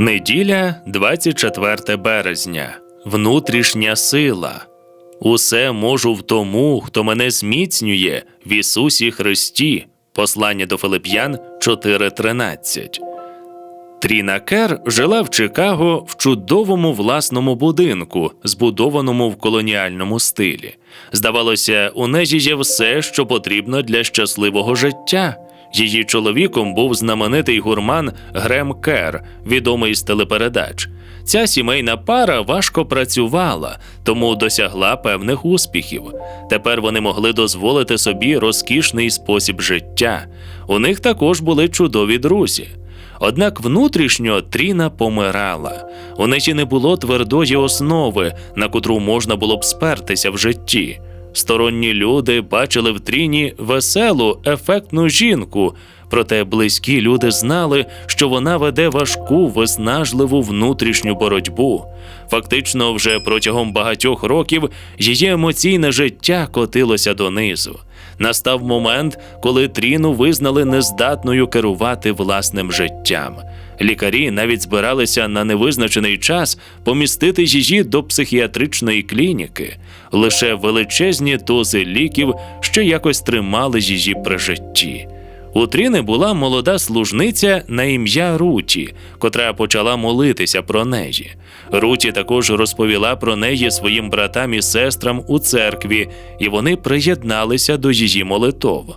Неділя, 24 березня. Внутрішня сила. Усе можу в тому, хто мене зміцнює в Ісусі Христі. Послання до Филип'ян 4.13. Тріна Кер жила в Чикаго в чудовому власному будинку, збудованому в колоніальному стилі. Здавалося, у неї є все, що потрібно для щасливого життя. Її чоловіком був знаменитий гурман Грем Кер, відомий з телепередач. Ця сімейна пара важко працювала, тому досягла певних успіхів. Тепер вони могли дозволити собі розкішний спосіб життя. У них також були чудові друзі. Однак внутрішньо Тріна помирала. У неї не було твердої основи, на котру можна було б спертися в житті. Сторонні люди бачили в Тріні веселу, ефектну жінку, проте близькі люди знали, що вона веде важку, виснажливу внутрішню боротьбу. Фактично, вже протягом багатьох років її емоційне життя котилося донизу. Настав момент, коли Тріну визнали нездатною керувати власним життям. Лікарі навіть збиралися на невизначений час помістити її до психіатричної клініки. Лише величезні дози ліків ще якось тримали її при житті. У Тріни була молода служниця на ім'я Руті, котра почала молитися про неї. Руті також розповіла про неї своїм братам і сестрам у церкві, і вони приєдналися до її молитов.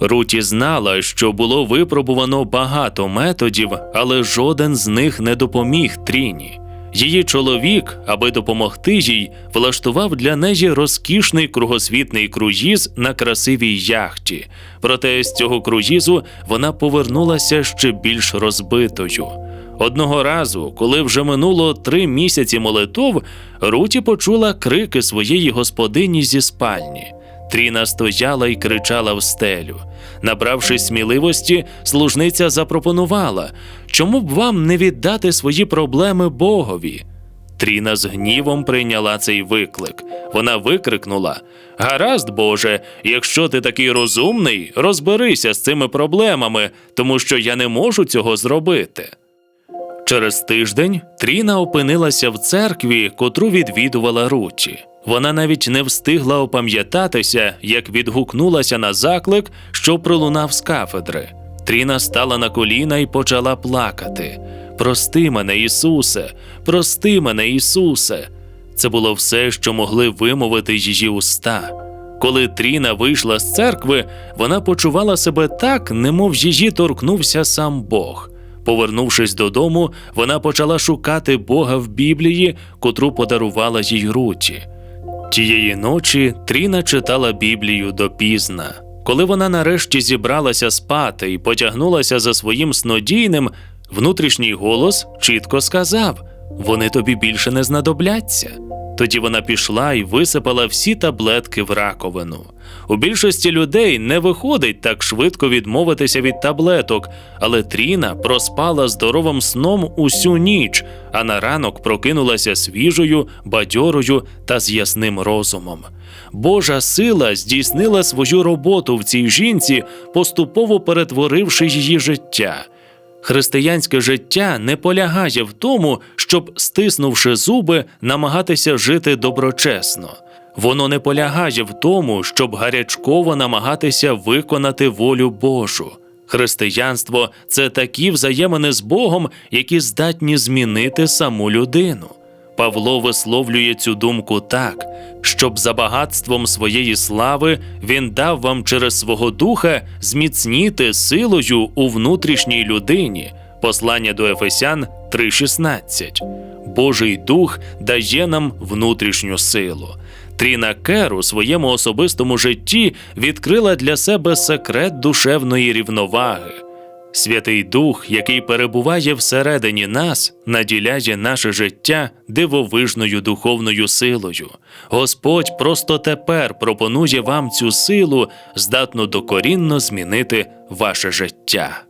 Руті знала, що було випробувано багато методів, але жоден з них не допоміг Тріні. Її чоловік, аби допомогти їй, влаштував для неї розкішний кругосвітний круїз на красивій яхті. Проте з цього круїзу вона повернулася ще більш розбитою. Одного разу, коли вже минуло три місяці молитов, Руті почула крики своєї господині зі спальні. Тріна стояла і кричала в стелю. Набравшись сміливості, служниця запропонувала, чому б вам не віддати свої проблеми Богові. Тріна з гнівом прийняла цей виклик. Вона викрикнула: Гаразд, Боже, якщо ти такий розумний, розберися з цими проблемами, тому що я не можу цього зробити. Через тиждень Тріна опинилася в церкві, котру відвідувала Руті. Вона навіть не встигла опам'ятатися, як відгукнулася на заклик, що пролунав з кафедри. Тріна стала на коліна і почала плакати. Прости мене, Ісусе, прости мене, Ісусе. Це було все, що могли вимовити її уста. Коли Тріна вийшла з церкви, вона почувала себе так, немов її торкнувся сам Бог. Повернувшись додому, вона почала шукати Бога в Біблії, котру подарувала їй Руті. Тієї ночі Тріна читала Біблію допізна. Коли вона нарешті зібралася спати і потягнулася за своїм снодійним, внутрішній голос чітко сказав: вони тобі більше не знадобляться. Тоді вона пішла і висипала всі таблетки в раковину. У більшості людей не виходить так швидко відмовитися від таблеток, але Тріна проспала здоровим сном усю ніч, а на ранок прокинулася свіжою, бадьорою та з ясним розумом. Божа сила здійснила свою роботу в цій жінці, поступово перетворивши її життя. Християнське життя не полягає в тому, щоб, стиснувши зуби, намагатися жити доброчесно. Воно не полягає в тому, щоб гарячково намагатися виконати волю Божу. Християнство це такі взаємини з Богом, які здатні змінити саму людину. Павло висловлює цю думку так, щоб за багатством своєї слави він дав вам через свого духа зміцніти силою у внутрішній людині. Послання до Ефесян 3:16. Божий дух дає нам внутрішню силу. Тріна Кер у своєму особистому житті відкрила для себе секрет душевної рівноваги. Святий Дух, який перебуває всередині нас, наділяє наше життя дивовижною духовною силою. Господь просто тепер пропонує вам цю силу, здатну докорінно змінити ваше життя.